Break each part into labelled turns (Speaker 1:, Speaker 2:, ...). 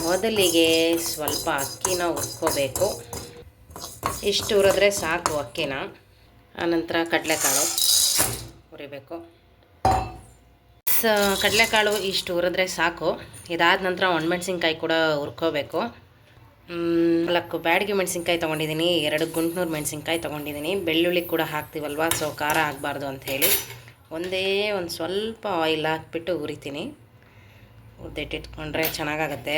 Speaker 1: ಮೊದಲಿಗೆ ಸ್ವಲ್ಪ ಅಕ್ಕಿನ ಹುರ್ಕೋಬೇಕು. ಇಷ್ಟು ಹುರಿದ್ರೆ ಸಾಕು ಅಕ್ಕಿನ. ಆನಂತರ ಕಡಲೆಕಾಳು ಹುರಿಬೇಕು. ಸ, ಕಡಲೆಕಾಳು ಇಷ್ಟು ಹುರಿದ್ರೆ ಸಾಕು. ಇದಾದ ನಂತರ ಒಣಮೆಣ್ಸಿನ್ಕಾಯಿ ಕೂಡ ಹುರ್ಕೋಬೇಕು. ನಾಲ್ಕು ಬ್ಯಾಡಿಗೆ ಮೆಣಸಿನ್ಕಾಯಿ ತೊಗೊಂಡಿದ್ದೀನಿ ಎರಡು ಗುಂಟ್ನೂರು ಮೆಣಸಿನ್ಕಾಯಿ ತೊಗೊಂಡಿದ್ದೀನಿ ಬೆಳ್ಳುಳ್ಳಿ ಕೂಡ ಹಾಕ್ತೀವಲ್ವ, ಸೊ ಖಾರ ಆಗಬಾರ್ದು ಅಂಥೇಳಿ ಒಂದೇ ಒಂದು ಸ್ವಲ್ಪ ಆಯಿಲ್ ಹಾಕ್ಬಿಟ್ಟು ಹುರಿತೀನಿ. ಹುರಿದಿಟ್ಟಿಟ್ಕೊಂಡ್ರೆ ಚೆನ್ನಾಗಾಗತ್ತೆ.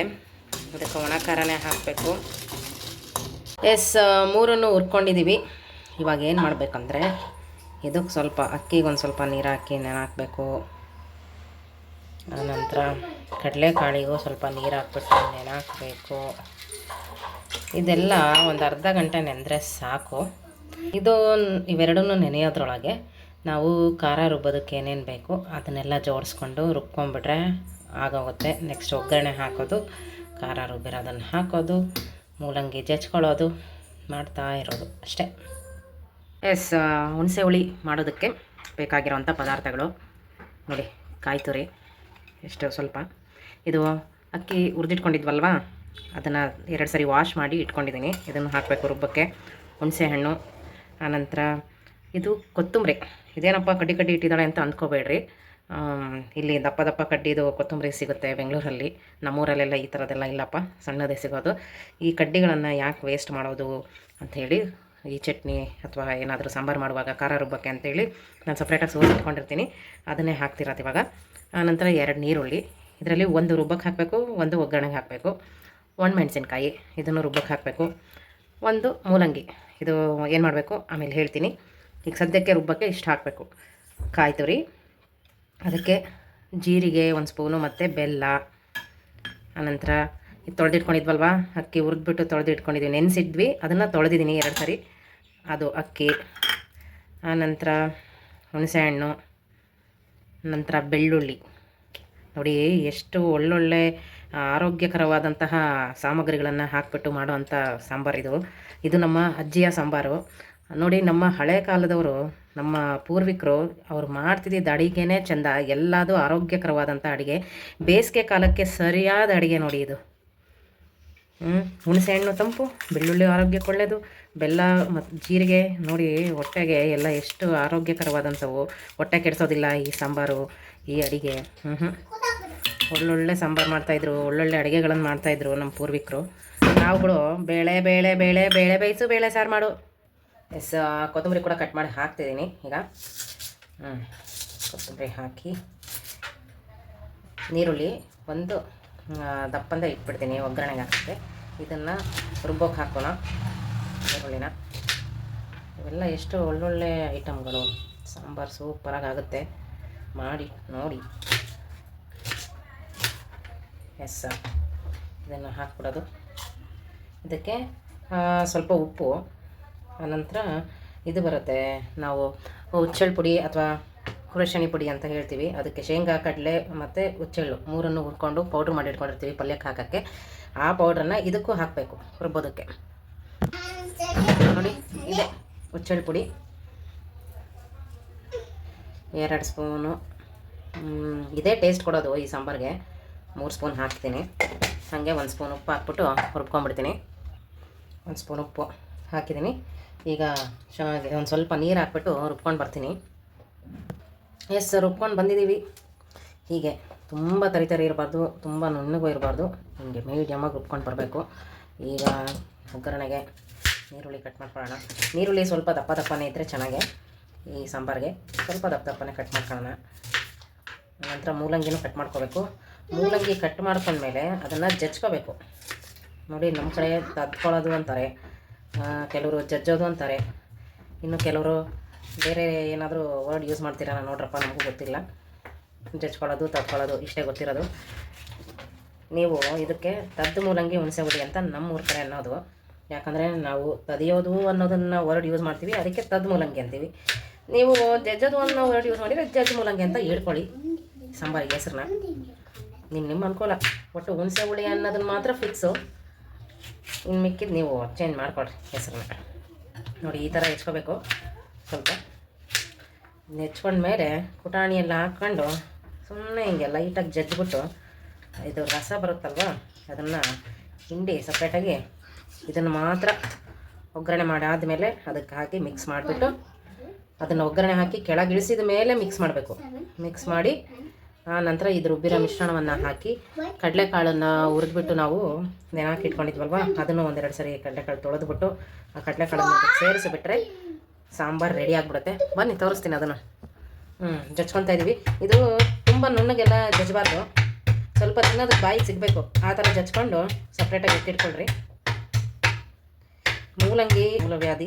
Speaker 1: ಅದಕ್ಕೆ ಒಣ ಖಾರನೇ ಹಾಕಬೇಕು. ಎಸ್ ಮೂರನ್ನು ಹುರ್ಕೊಂಡಿದ್ದೀವಿ ಇವಾಗ ಏನು ಮಾಡಬೇಕಂದ್ರೆ, ಇದಕ್ಕೆ ಸ್ವಲ್ಪ ಅಕ್ಕಿಗೆ ಒಂದು ಸ್ವಲ್ಪ ನೀರು ಹಾಕಿ ನೆನೆ ಹಾಕಬೇಕು. ಆನಂತರ ಕಡಲೆಕಾಳಿಗೂ ಸ್ವಲ್ಪ ನೀರು ಹಾಕ್ಬಿಟ್ಟು ನೆನೆ ಹಾಕಬೇಕು. ಇದೆಲ್ಲ ಒಂದು ಅರ್ಧ ಗಂಟೆ ನೆನೆದ್ರೆ ಸಾಕು. ಇದು ಇವೆರಡನ್ನೂ ನೆನೆಯೋದ್ರೊಳಗೆ ನಾವು ಖಾರ ರುಬ್ಬೋದಕ್ಕೆ ಏನೇನು ಬೇಕು, ಅದನ್ನೆಲ್ಲ ಜೋಡಿಸ್ಕೊಂಡು ರುಬ್ಕೊಂಡ್ಬಿಟ್ರೆ ಆಗೋಗುತ್ತೆ. ನೆಕ್ಸ್ಟ್ ಒಗ್ಗರಣೆ ಹಾಕೋದು, ಖಾರ ರುಬ್ಬಿರೋದನ್ನು ಹಾಕೋದು, ಮೂಲಂಗಿ ಜಜ್ಕೊಳ್ಳೋದು, ಮಾಡ್ತಾ ಇರೋದು ಅಷ್ಟೇ. ಎಸ್ ಹುಣಸೆ ಹುಳಿ ಮಾಡೋದಕ್ಕೆ ಬೇಕಾಗಿರೋವಂಥ ಪದಾರ್ಥಗಳು. ನೋಡಿ ಕಾಯಿ ತುರಿ ಎಷ್ಟು ಸ್ವಲ್ಪ. ಇದು ಅಕ್ಕಿ ಹುರಿದಿಟ್ಕೊಂಡಿದ್ವಲ್ವಾ? ಅದನ್ನು ಎರಡು ಸರಿ ವಾಶ್ ಮಾಡಿ ಇಟ್ಕೊಂಡಿದ್ದೀನಿ. ಇದನ್ನು ಹಾಕಬೇಕು ರುಬ್ಬಕ್ಕೆ. ಹುಣಸೆ ಹಣ್ಣು. ಆನಂತರ ಇದು ಕೊತ್ತಂಬರಿ. ಇದೇನಪ್ಪ ಕಡ್ಡಿ ಕಡ್ಡಿ ಇಟ್ಟಿದ್ದಾಳೆ ಅಂತ ಅಂದ್ಕೋಬೇಡ್ರಿ. ಇಲ್ಲಿ ದಪ್ಪ ದಪ್ಪ ಕಡ್ಡಿದು ಕೊತ್ತಂಬರಿ ಸಿಗುತ್ತೆ ಬೆಂಗಳೂರಲ್ಲಿ. ನಮ್ಮೂರಲ್ಲೆಲ್ಲ ಈ ಥರದ್ದೆಲ್ಲ ಇಲ್ಲಪ್ಪ, ಸಣ್ಣದೇ ಸಿಗೋದು. ಈ ಕಡ್ಡಿಗಳನ್ನು ಯಾಕೆ ವೇಸ್ಟ್ ಮಾಡೋದು ಅಂಥೇಳಿ, ಈ ಚಟ್ನಿ ಅಥವಾ ಏನಾದರೂ ಸಾಂಬಾರು ಮಾಡುವಾಗ ಖಾರ ರುಬ್ಬಕ್ಕೆ ಅಂತೇಳಿ ನಾನು ಸಪ್ರೇಟಾಗಿ ಸೋಸ್ ಇಟ್ಕೊಂಡಿರ್ತೀನಿ. ಅದನ್ನೇ ಹಾಕ್ತಿರೋದು ಇವಾಗ. ಆನಂತರ ಎರಡು ನೀರುಳ್ಳಿ. ಇದರಲ್ಲಿ ಒಂದು ರುಬ್ಬಕ್ಕೆ ಹಾಕಬೇಕು, ಒಂದು ಒಗ್ಗರಣೆಗೆ ಹಾಕಬೇಕು. ಒಣಮೆಣ್ಸಿನ್ಕಾಯಿ ಇದನ್ನು ರುಬ್ಬಕ್ಕೆ ಹಾಕಬೇಕು. ಒಂದು ಮೂಲಂಗಿ, ಇದು ಏನು ಮಾಡಬೇಕು? ಆಮೇಲೆ ಹೇಳ್ತೀನಿ. ಈಗ ಸದ್ಯಕ್ಕೆ ರುಬ್ಬಕ್ಕೆ ಇಷ್ಟು ಹಾಕಬೇಕು. ಕಾಯಿ ತುರಿ ಅದಕ್ಕೆ ಜೀರಿಗೆ, ಒಂದು ಸ್ಪೂನು ಮತ್ತು ಬೆಲ್ಲ. ಆನಂತರ ತೊಳೆದಿಟ್ಕೊಂಡಿದ್ವಲ್ವಾ? ಅಕ್ಕಿ ಹುರಿದ್ಬಿಟ್ಟು ತೊಳೆದಿಟ್ಕೊಂಡಿದ್ವಿ ನೆನೆಸಿದ್ವಿ. ಅದನ್ನು ತೊಳೆದಿದ್ದೀನಿ ಎರಡು ಸರಿ. ಅದು ಅಕ್ಕಿ. ಆನಂತರ ಹುಣಸೆಹಣ್ಣು. ನಂತರ ಬೆಳ್ಳುಳ್ಳಿ. ನೋಡಿ, ಎಷ್ಟು ಒಳ್ಳೊಳ್ಳೆ ಆರೋಗ್ಯಕರವಾದಂತಹ ಸಾಮಗ್ರಿಗಳನ್ನು ಹಾಕಿಬಿಟ್ಟು ಮಾಡುವಂಥ ಸಾಂಬಾರು ಇದು. ಇದು ನಮ್ಮ ಅಜ್ಜಿಯ ಸಾಂಬಾರು. ನೋಡಿ, ನಮ್ಮ ಹಳೆ ಕಾಲದವರು, ನಮ್ಮ ಪೂರ್ವಿಕರು ಅವ್ರು ಮಾಡ್ತಿದ್ದಿದ್ದ ಅಡಿಗೆನೇ ಚೆಂದ, ಎಲ್ಲದೂ ಆರೋಗ್ಯಕರವಾದಂಥ ಅಡುಗೆ. ಬೇಸಿಗೆ ಕಾಲಕ್ಕೆ ಸರಿಯಾದ ಅಡುಗೆ ನೋಡಿ ಇದು. ಹ್ಞೂ ಹುಣಸೆಹಣ್ಣು ತಂಪು, ಬೆಳ್ಳುಳ್ಳಿ ಆರೋಗ್ಯಕ್ಕೆ ಒಳ್ಳೆಯದು ಬೆಲ್ಲ ಮತ್ತು ಜೀರಿಗೆ ನೋಡಿ, ಹೊಟ್ಟೆಗೆ ಎಲ್ಲ ಎಷ್ಟು ಆರೋಗ್ಯಕರವಾದಂಥವು. ಹೊಟ್ಟೆ ಕೆಡಿಸೋದಿಲ್ಲ ಈ ಸಾಂಬಾರು, ಈ ಅಡಿಗೆ. ಹ್ಞೂ ಹ್ಞೂ ಒಳ್ಳೊಳ್ಳೆ ಸಾಂಬಾರು ಮಾಡ್ತಾಯಿದ್ರು ಒಳ್ಳೊಳ್ಳೆ ಅಡುಗೆಗಳನ್ನು ಮಾಡ್ತಾಯಿದ್ರು ನಮ್ಮ ಪೂರ್ವಿಕರು. ನಾವುಗಳು ಬೇಳೆ ಬೇಳೆ ಬೇಳೆ ಬೇಳೆ ಬೇಯಿಸು, ಬೇಳೆ ಸಾರು ಮಾಡು. ಎಸ್ ಕೊತ್ತಂಬರಿ ಕೂಡ ಕಟ್ ಮಾಡಿ ಹಾಕ್ತಿದ್ದೀನಿ ಈಗ. ಹ್ಞೂ ಕೊತ್ತಂಬರಿ ಹಾಕಿ ನೀರುಳ್ಳಿ ಒಂದು ದಪ್ಪಂದ ಇಟ್ಬಿಡ್ತೀನಿ, ಒಗ್ಗರಣೆಗೆ ಹಾಕುತ್ತೆ ಇದನ್ನು ರುಬ್ಬೋಕೆ ಹಾಕೋಣ, ಈರುಳ್ಳಿನ. ಇವೆಲ್ಲ ಎಷ್ಟು ಒಳ್ಳೊಳ್ಳೆ ಐಟಮ್ಗಳು ಸಾಂಬಾರು ಸೂಪರಾಗಿ ಆಗುತ್ತೆ. ಮಾಡಿ, ನೋಡಿ. ಎಸ್ ಇದನ್ನು ಹಾಕ್ಬಿಡೋದು. ಇದಕ್ಕೆ ಸ್ವಲ್ಪ ಉಪ್ಪು. ಆನಂತರ ಇದು ಬರುತ್ತೆ. ನಾವು ಹುಚ್ಚೆಳ್ಳು ಪುಡಿ ಅಥವಾ ಹುರಶಣಿ ಪುಡಿ ಅಂತ ಹೇಳ್ತೀವಿ. ಅದಕ್ಕೆ ಶೇಂಗಾ, ಕಡಲೆ ಮತ್ತು ಹುಚ್ಚೆಳ್ಳು ಮೂರನ್ನು ಹುರ್ಕೊಂಡು ಪೌಡ್ರ್ ಮಾಡಿ ಇಟ್ಕೊಂಡಿರ್ತೀವಿ ಪಲ್ಯಕ್ಕೆ ಹಾಕೋಕ್ಕೆ. ಆ ಪೌಡ್ರನ್ನ ಇದಕ್ಕೂ ಹಾಕಬೇಕು ರುಬ್ಬೋದಕ್ಕೆ. ನೋಡಿ, ಇದೆ ಹುಚ್ಚೆಳ್ಳು ಪುಡಿ. ಎರಡು ಸ್ಪೂನು. ಇದೇ ಟೇಸ್ಟ್ ಕೊಡೋದು ಈ ಸಾಂಬಾರಿಗೆ. ಮೂರು ಸ್ಪೂನ್ ಹಾಕ್ತೀನಿ. ಹಾಗೆ ಒಂದು ಸ್ಪೂನ್ ಉಪ್ಪು ಹಾಕ್ಬಿಟ್ಟು ಹುರ್ಕೊಂಬಿಡ್ತೀನಿ ಒಂದು ಸ್ಪೂನ್ ಉಪ್ಪು ಹಾಕಿದ್ದೀನಿ. ಈಗ ಚೆನ್ನಾಗಿ ಒಂದು ಸ್ವಲ್ಪ ನೀರು ಹಾಕ್ಬಿಟ್ಟು ರುಬ್ಕೊಂಡು ಬರ್ತೀನಿ. ಎಸ್ ರುಬ್ಕೊಂಡು ಬಂದಿದ್ದೀವಿ ಹೀಗೆ ತುಂಬ ತರಿ ತರಿ ಇರಬಾರ್ದು, ತುಂಬ ನುಣ್ಣಗೂ ಇರಬಾರ್ದು. ಹಿಂಗೆ ಮೀಡಿಯಮಾಗಿ ರುಬ್ಕೊಂಡು ಬರಬೇಕು. ಈಗ ಒಗ್ಗರಣೆಗೆ ನೀರುಳ್ಳಿ ಕಟ್ ಮಾಡ್ಕೊಳ್ಳೋಣ. ನೀರುಳ್ಳಿ ಸ್ವಲ್ಪ ದಪ್ಪ ದಪ್ಪನೇ ಇದ್ದರೆ ಚೆನ್ನಾಗೆ ಈ ಸಾಂಬಾರಿಗೆ. ಸ್ವಲ್ಪ ದಪ್ಪ ದಪ್ಪನೇ ಕಟ್ ಮಾಡ್ಕೊಳ್ಳೋಣ. ನಂತರ ಮೂಲಂಗಿನೂ ಕಟ್ ಮಾಡ್ಕೋಬೇಕು. ಮೂಲಂಗಿ ಕಟ್ ಮಾಡ್ಕೊಂಡ್ಮೇಲೆ ಅದನ್ನು ಜಜ್ಕೋಬೇಕು. ನೋಡಿ ನಮ್ಮ ಕಡೆ ತದ್ಕೊಳ್ಳೋದು ಅಂತಾರೆ. ಕೆಲವರು ಜಜ್ಜೋದು ಅಂತಾರೆ. ಇನ್ನು ಕೆಲವರು ಬೇರೆ ಏನಾದರೂ ವರ್ಡ್ ಯೂಸ್ ಮಾಡ್ತೀರಾ ನೋಡ್ರಪ್ಪ, ನಮಗೂ ಗೊತ್ತಿಲ್ಲ. ಜಜ್ಕೊಳ್ಳೋದು ತದ್ಕೊಳ್ಳೋದು ಇಷ್ಟೇ ಗೊತ್ತಿರೋದು. ನೀವು ಇದಕ್ಕೆ ತದ್ದು ಮೂಲಂಗಿ ಹುಣಸೆ ಹುಡಿ ಅಂತ ನಮ್ಮ ಊರ ಕಡೆ ಅನ್ನೋದು. ಯಾಕಂದರೆ ನಾವು ತದಿಯೋದು ಅನ್ನೋದನ್ನು ವರ್ಡ್ ಯೂಸ್ ಮಾಡ್ತೀವಿ, ಅದಕ್ಕೆ ತದ್ದು ಮೂಲಂಗಿ ಅಂತೀವಿ. ನೀವು ಜಜ್ಜೋದು ಅನ್ನೋ ವರ್ಡ್ ಯೂಸ್ ಮಾಡಿದರೆ ಜಜ್ ಮೂಲಂಗಿ ಅಂತ ಹೇಳ್ಕೊಳ್ಳಿ. ಸಾಂಬಾರಿಗೆ ಹೆಸ್ರನ್ನ. ನಿಮ್ಮ ನಿಮ್ಮ ಅನುಕೂಲ. ಒಟ್ಟು ಹುಣಸೆ ಹುಳಿ ಅನ್ನೋದನ್ನು ಮಾತ್ರ ಫಿಕ್ಸು ಇನ್ನು ಮಿಕ್ಕಿದ್ದು ನೀವು ಚೇಂಜ್ ಮಾಡಿಕೊಡ್ರಿ ಹೆಸರನ್ನ ನೋಡಿ ಈ ಥರ ಹೆಚ್ಕೋಬೇಕು. ಸ್ವಲ್ಪ ಹೆಚ್ಕೊಂಡ್ಮೇಲೆ ಪುಟಾಣಿ ಎಲ್ಲ ಹಾಕ್ಕೊಂಡು ಸುಮ್ಮನೆ ಹಿಂಗೆ ಲೈಟಾಗಿ ಜಜ್ಜಿಬಿಟ್ಟು ಇದು ರಸ ಬರುತ್ತಲ್ವ, ಅದನ್ನು ಹಿಂಡಿ ಸಪ್ರೇಟಾಗಿ ಇದನ್ನು ಮಾತ್ರ ಒಗ್ಗರಣೆ ಮಾಡಿ ಮೇಲೆ ಅದಕ್ಕೆ ಹಾಕಿ ಮಿಕ್ಸ್ ಮಾಡಿಬಿಟ್ಟು ಅದನ್ನು ಒಗ್ಗರಣೆ ಹಾಕಿ ಕೆಳಗಿಳಿಸಿದ ಮೇಲೆ ಮಿಕ್ಸ್ ಮಾಡಬೇಕು. ಮಿಕ್ಸ್ ಮಾಡಿ ನಂತರ ಇದು ರುಬ್ಬಿರೋ ಮಿಶ್ರಣವನ್ನು ಹಾಕಿ ಕಡಲೆಕಾಳನ್ನು ಹುರಿದ್ಬಿಟ್ಟು ನಾವು ನೆನೆ ಹಾಕಿ ಇಟ್ಕೊಂಡಿದ್ವಲ್ವ? ಅದನ್ನು ಒಂದೆರಡು ಸರಿ ಕಡಲೆಕಾಳು ತೊಳೆದ್ಬಿಟ್ಟು ಆ ಕಡಲೆಕಾಳನ್ನು ಸೇರಿಸಿಬಿಟ್ರೆ ಸಾಂಬಾರು ರೆಡಿ ಆಗಿಬಿಡುತ್ತೆ. ಬನ್ನಿ, ತೋರಿಸ್ತೀನಿ ಅದನ್ನು. ಹ್ಞೂ ಜಚ್ಕೊತಾ ಇದ್ದೀವಿ ಇದು ತುಂಬ ನುಣ್ಣಗೆಲ್ಲ ಜಜ್ಬಾರ್ದು. ಸ್ವಲ್ಪ ತಿನ್ನೋದಕ್ಕೆ ಬಾಯಿಗೆ ಸಿಗಬೇಕು. ಆ ಥರ ಜಚ್ಕೊಂಡು ಸಪ್ರೇಟಾಗಿ ಎತ್ತಿಟ್ಕೊಳ್ರಿ ಮೂಲಂಗಿ, ಮೂಲವ್ಯಾಧಿ,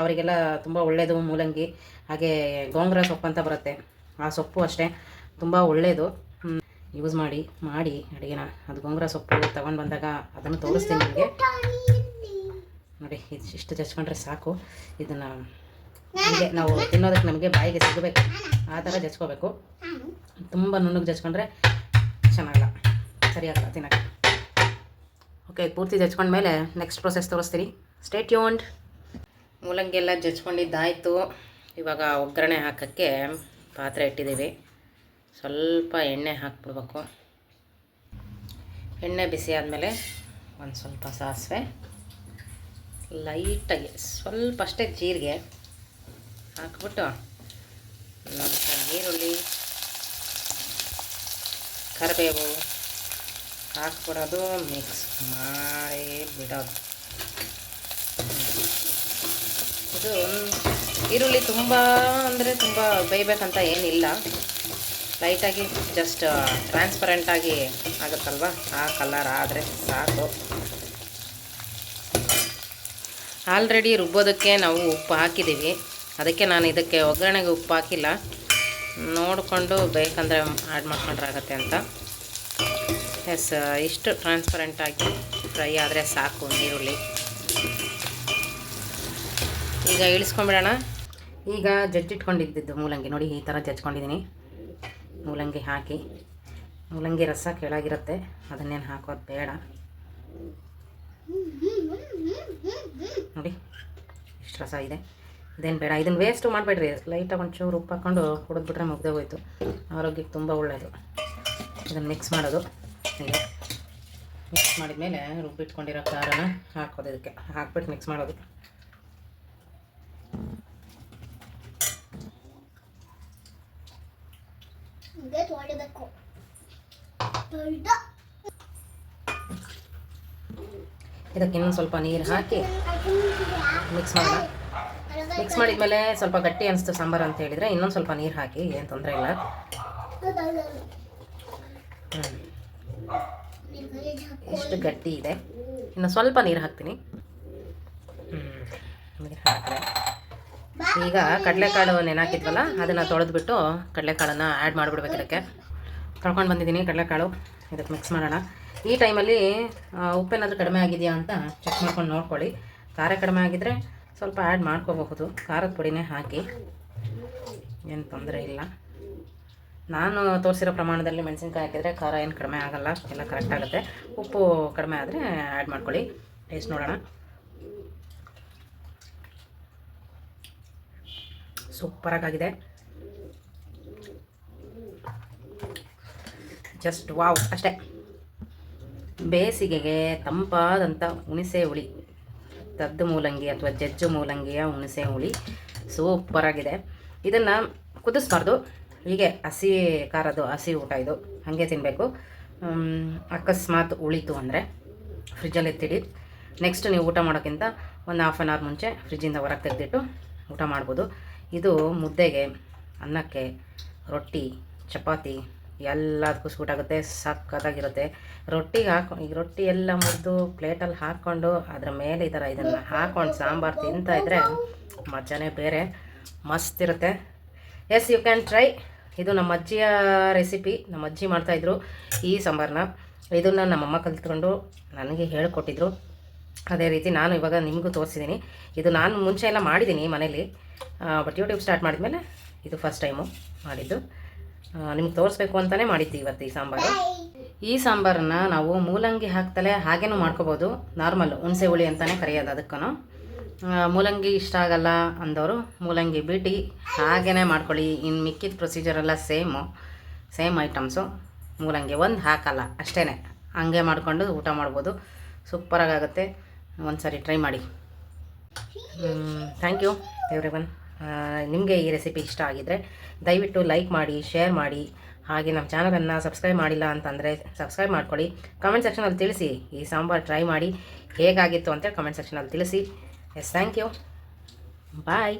Speaker 1: ಅವರಿಗೆಲ್ಲ ತುಂಬ ಒಳ್ಳೆಯದು ಮೂಲಂಗಿ. ಹಾಗೆ ಗೋಂಗ್ರ ಸೊಪ್ಪು ಅಂತ ಬರುತ್ತೆ. ಆ ಸೊಪ್ಪು ಅಷ್ಟೇ. ತುಂಬ ಒಳ್ಳೆಯದು ಯೂಸ್ ಮಾಡಿ ಮಾಡಿ ಅಡುಗೆನ. ಅದು ಗೊಂಗ್ರ ಸೊಪ್ಪು ತಗೊಂಡು ಬಂದಾಗ ಅದನ್ನು ತೋರಿಸ್ತೀನಿ ನಿಮಗೆ. ನೋಡಿ, ಇದು ಇಷ್ಟು ಜಚ್ಕೊಂಡ್ರೆ ಸಾಕು. ಇದನ್ನು ಹೀಗೆ ನಾವು ತಿನ್ನೋದಕ್ಕೆ ನಮಗೆ ಬಾಯಿಗೆ ಸಿಗಬೇಕು. ಆ ಥರ ಜಚ್ಕೋಬೇಕು ತುಂಬ ನುಣ್ಣಗೆ ಜಚ್ಕೊಂಡ್ರೆ ಚೆನ್ನಾಗಲ್ಲ. ಸರಿಯಾಗಲ್ಲ ತಿನ್ನೋಕ್ಕೆ. ಓಕೆ ಪೂರ್ತಿ ಜಚ್ಕೊಂಡ್ಮೇಲೆ ನೆಕ್ಸ್ಟ್ ಪ್ರೊಸೆಸ್ ತೋರಿಸ್ತೀನಿ. ಸ್ಟೇಟ್ ಯೂಂಡ್ ಮೂಲಂಗಿ ಎಲ್ಲ ಜಚ್ಕೊಂಡಿದ್ದಾಯಿತು ಇವಾಗ ಒಗ್ಗರಣೆ ಹಾಕೋಕ್ಕೆ ಪಾತ್ರೆ ಇಟ್ಟಿದ್ದೀವಿ. ಸ್ವಲ್ಪ ಎಣ್ಣೆ ಹಾಕ್ಬಿಡ್ಬೇಕು. ಎಣ್ಣೆ ಬಿಸಿ ಆದಮೇಲೆ ಒಂದು ಸ್ವಲ್ಪ ಸಾಸಿವೆ. ಲೈಟಾಗಿ ಸ್ವಲ್ಪ ಅಷ್ಟೇ ಜೀರಿಗೆ ಹಾಕ್ಬಿಟ್ಟು ನಂತರ ಈರುಳ್ಳಿ, ಕರಿಬೇವು ಹಾಕ್ಬಿಡೋದು ಮಿಕ್ಸ್ ಮಾಡಿ ಬಿಡೋದು. ಇದು ಈರುಳ್ಳಿ ತುಂಬ ಅಂದರೆ ತುಂಬ ಬೇಯಬೇಕಂತ ಏನಿಲ್ಲ. ಲೈಟಾಗಿ ಜಸ್ಟ್ ಟ್ರಾನ್ಸ್ಪರೆಂಟಾಗಿ ಆಗುತ್ತಲ್ವ? ಆ ಕಲರ್ ಆದರೆ ಸಾಕು. ಆಲ್ರೆಡಿ ರುಬ್ಬೋದಕ್ಕೆ ನಾವು ಉಪ್ಪು ಹಾಕಿದ್ದೀವಿ. ಅದಕ್ಕೆ ನಾನು ಇದಕ್ಕೆ ಒಗ್ಗರಣೆಗೆ ಉಪ್ಪು ಹಾಕಿಲ್ಲ. ನೋಡಿಕೊಂಡು ಬೇಕಂದರೆ ಆ್ಯಡ್ ಮಾಡ್ಕೊಂಡ್ರೆ ಆಗುತ್ತೆ ಅಂತ. ಎಸ್ ಇಷ್ಟು ಟ್ರಾನ್ಸ್ಪರೆಂಟಾಗಿ ಫ್ರೈ ಆದರೆ ಸಾಕು ನೀರುಳ್ಳಿ ಈಗ ಇಳಿಸ್ಕೊಂಬಿಡೋಣ ಈಗ ಜಜ್ಜಿಟ್ಕೊಂಡಿದ್ದು ಮೂಲಂಗಿ. ನೋಡಿ, ಈ ಥರ ಜಜ್ಕೊಂಡಿದ್ದೀನಿ ಮೂಲಂಗಿ ಹಾಕಿ, ಮೂಲಂಗಿ ರಸ ಕೆಳಗಿರುತ್ತೆ, ಅದನ್ನೇನು ಹಾಕೋದು ಬೇಡ. ನೋಡಿ, ಇಷ್ಟು ರಸ ಇದೆ. ಇದೇನು ಬೇಡ ಇದನ್ನು ವೇಸ್ಟು ಮಾಡಬೇಡ್ರಿ. ಲೈಟಾಗಿ ಒಂಚೂರು ಉಪ್ಪು ಹಾಕ್ಕೊಂಡು ಕುಡಿದ್ಬಿಟ್ರೆ ಮುಗ್ದೆ ಹೋಯಿತು ಆರೋಗ್ಯಕ್ಕೆ ತುಂಬ ಒಳ್ಳೆಯದು ಇದನ್ನು ಮಿಕ್ಸ್ ಮಾಡೋದು. ಹೀಗೆ. ಮಿಕ್ಸ್ ಮಾಡಿದ ಮೇಲೆ ರುಬ್ಬಿಟ್ಕೊಂಡಿರೋ ಖಾರನ ಹಾಕೋದು ಇದಕ್ಕೆ. ಹಾಕ್ಬಿಟ್ಟು ಮಿಕ್ಸ್ ಮಾಡೋದು.
Speaker 2: ತೊಳಿಬೇಕು
Speaker 1: ಇದಕ್ಕೆ ಇನ್ನೊಂದು ಸ್ವಲ್ಪ ನೀರು ಹಾಕಿ ಮಿಕ್ಸ್ ಮಾಡಿ ಮಿಕ್ಸ್ ಮಾಡಿದ್ಮೇಲೆ ಸ್ವಲ್ಪ ಗಟ್ಟಿ ಅನಿಸ್ತು ಸಾಂಬಾರು ಅಂತ ಹೇಳಿದರೆ ಇನ್ನೊಂದು ಸ್ವಲ್ಪ ನೀರು ಹಾಕಿ, ಏನು ತೊಂದರೆ ಇಲ್ಲ. ಎಷ್ಟು ಗಟ್ಟಿ ಇದೆ. ಇನ್ನು ಸ್ವಲ್ಪ ನೀರು ಹಾಕ್ತೀನಿ. ಹ್ಞೂ ನೀರು ಈಗ ಕಡಲೆಕಾಳು ನೆನಾಕಿದ್ವಲ್ಲ ಅದನ್ನು ತೊಳೆದ್ಬಿಟ್ಟು ಕಡಲೆಕಾಳನ್ನು ಆ್ಯಡ್ ಮಾಡಿಬಿಡ್ಬೇಕು ಇದಕ್ಕೆ. ತೊಳ್ಕೊಂಡು ಬಂದಿದ್ದೀನಿ ಕಡಲೆಕಾಳು ಇದಕ್ಕೆ ಮಿಕ್ಸ್ ಮಾಡೋಣ. ಈ ಟೈಮಲ್ಲಿ ಉಪ್ಪೇನಾದರೂ ಕಡಿಮೆ ಆಗಿದೆಯಾ ಅಂತ ಚೆಕ್ ಮಾಡ್ಕೊಂಡು ನೋಡ್ಕೊಳ್ಳಿ. ಖಾರ ಕಡಿಮೆ ಆಗಿದ್ದರೆ ಸ್ವಲ್ಪ ಆ್ಯಡ್ ಮಾಡ್ಕೋಬಹುದು. ಖಾರದ ಪುಡಿನೇ ಹಾಕಿ. ಏನು ತೊಂದರೆ ಇಲ್ಲ. ನಾನು ತೋರಿಸಿರೋ ಪ್ರಮಾಣದಲ್ಲಿ ಮೆಣಸಿನ್ಕಾಯಿ ಹಾಕಿದರೆ ಖಾರ ಏನು ಕಡಿಮೆ ಆಗೋಲ್ಲ, ಎಲ್ಲ ಕರೆಕ್ಟ್ ಆಗುತ್ತೆ. ಉಪ್ಪು ಕಡಿಮೆ ಆದರೆ ಆ್ಯಡ್ ಮಾಡ್ಕೊಳ್ಳಿ. ಟೇಸ್ಟ್ ನೋಡೋಣ. ಸೂಪರಾಗಿದೆ ಜಸ್ಟ್ ವಾವ್ ಅಷ್ಟೇ. ಬೇಸಿಗೆಗೆ ತಂಪಾದಂಥ ಹುಣಸೆ ಹುಳಿ, ತದ್ದು ಮೂಲಂಗಿ ಅಥವಾ ಜಜ್ಜು ಮೂಲಂಗಿಯ ಹುಣಸೆ ಹುಳಿ ಸೂಪರಾಗಿದೆ ಇದನ್ನು ಕುದಿಸ್ಬಾರ್ದು. ಹೀಗೆ ಹಸಿ ಖಾರದ್ದು, ಹಸಿ ಊಟ ಇದು. ಹಾಗೆ ತಿನ್ನಬೇಕು ಅಕಸ್ಮಾತ್ ಉಳಿತು ಅಂದರೆ ಫ್ರಿಜ್ಜಲ್ಲಿ ಎತ್ತಿಡಿ ನೆಕ್ಸ್ಟ್ ನೀವು ಊಟ ಮಾಡೋಕ್ಕಿಂತ ಒಂದು ಹಾಫ್ ಆನ್ ಅವರ್ ಮುಂಚೆ ಫ್ರಿಜ್ಜಿಂದ ಹೊರಗೆ ತೆಗೆದಿಟ್ಟು ಊಟ ಮಾಡ್ಬೋದು. ಇದು ಮುದ್ದೆಗೆ, ಅನ್ನಕ್ಕೆ, ರೊಟ್ಟಿ, ಚಪಾತಿ ಎಲ್ಲದಕ್ಕೂ ಸೂಟ್ ಆಗುತ್ತೆ ಸಕ್ಕತ್ತಾಗಿರುತ್ತೆ ರೊಟ್ಟಿಗೆ ಹಾಕೊ ಈಗ ರೊಟ್ಟಿ ಎಲ್ಲ ಮುರಿದು ಪ್ಲೇಟಲ್ಲಿ ಹಾಕ್ಕೊಂಡು ಅದರ ಮೇಲೆ ಈ ಥರ ಇದನ್ನು ಹಾಕ್ಕೊಂಡು ಸಾಂಬಾರು ತಿಂತಾ ಇದ್ದರೆ ಮಜಾನೇ ಬೇರೆ, ಮಸ್ತ್ ಇರುತ್ತೆ. ಎಸ್ ಯು ಕ್ಯಾನ್ ಟ್ರೈ ಇದು ನಮ್ಮ ಅಜ್ಜಿಯ ರೆಸಿಪಿ ನಮ್ಮ ಅಜ್ಜಿ ಮಾಡ್ತಾಯಿದ್ರು ಈ ಸಾಂಬಾರನ್ನ ಇದನ್ನು ನಮ್ಮಮ್ಮ ಕಲಿತ್ಕೊಂಡು ನನಗೆ ಹೇಳಿಕೊಟ್ಟಿದ್ರು. ಅದೇ ರೀತಿ ನಾನು ಇವಾಗ ನಿಮಗೂ ತೋರಿಸಿದ್ದೀನಿ. ಇದು ನಾನು ಮುಂಚೆ ಎಲ್ಲ ಮಾಡಿದ್ದೀನಿ ಮನೇಲಿ. ಬಟ್ ಯೂಟ್ಯೂಬ್ ಸ್ಟಾರ್ಟ್ ಮಾಡಿದ್ಮೇಲೆ ಇದು ಫಸ್ಟ್ ಟೈಮು ಮಾಡಿದ್ದು. ನಿಮ್ಗೆ ತೋರಿಸ್ಬೇಕು ಅಂತಲೇ ಮಾಡಿದ್ದು ಇವತ್ತು ಈ ಸಾಂಬಾರು. ಈ ಸಾಂಬಾರನ್ನು ನಾವು ಮೂಲಂಗಿ ಹಾಕ್ತಲೇ ಹಾಗೇನೂ ಮಾಡ್ಕೋಬೋದು. ನಾರ್ಮಲ್ ಹುಣಸೆ ಹುಳಿ ಅಂತಲೇ ಕರೆಯೋದು ಅದಕ್ಕೂ ಮೂಲಂಗಿ ಇಷ್ಟ ಆಗಲ್ಲ ಅಂದವರು ಮೂಲಂಗಿ ಬಿಟ್ಟು ಹಾಗೇ ಮಾಡ್ಕೊಳ್ಳಿ. ಇನ್ನು ಮಿಕ್ಕಿದ ಪ್ರೊಸೀಜರ್ ಎಲ್ಲ ಸೇಮು ಸೇಮ್ ಐಟಮ್ಸು ಮೂಲಂಗಿ ಒಂದು ಹಾಕಲ್ಲ ಅಷ್ಟೇ ಹಂಗೆ ಮಾಡಿಕೊಂಡು ಊಟ ಮಾಡ್ಬೋದು. ಸೂಪರಾಗುತ್ತೆ ಒಂದು ಸಾರಿ ಟ್ರೈ ಮಾಡಿ. ಥ್ಯಾಂಕ್ ಯು ಎವ್ರಿ ಒನ್ ನಿಮಗೆ ಈ ರೆಸಿಪಿ ಇಷ್ಟ ಆಗಿದ್ದರೆ ದಯವಿಟ್ಟು ಲೈಕ್ ಮಾಡಿ ಶೇರ್ ಮಾಡಿ. ಹಾಗೆ ನಮ್ಮ ಚಾನಲನ್ನು ಸಬ್ಸ್ಕ್ರೈಬ್ ಮಾಡಿಲ್ಲ ಅಂತಂದರೆ ಸಬ್ಸ್ಕ್ರೈಬ್ ಮಾಡ್ಕೊಳ್ಳಿ. ಕಮೆಂಟ್ ಸೆಕ್ಷನಲ್ಲಿ ತಿಳಿಸಿ ಈ ಸಾಂಬಾರು ಟ್ರೈ ಮಾಡಿ ಹೇಗಾಗಿತ್ತು ಅಂತೇಳಿ ಕಮೆಂಟ್ ಸೆಕ್ಷನಲ್ಲಿ ತಿಳಿಸಿ. Yes thank you bye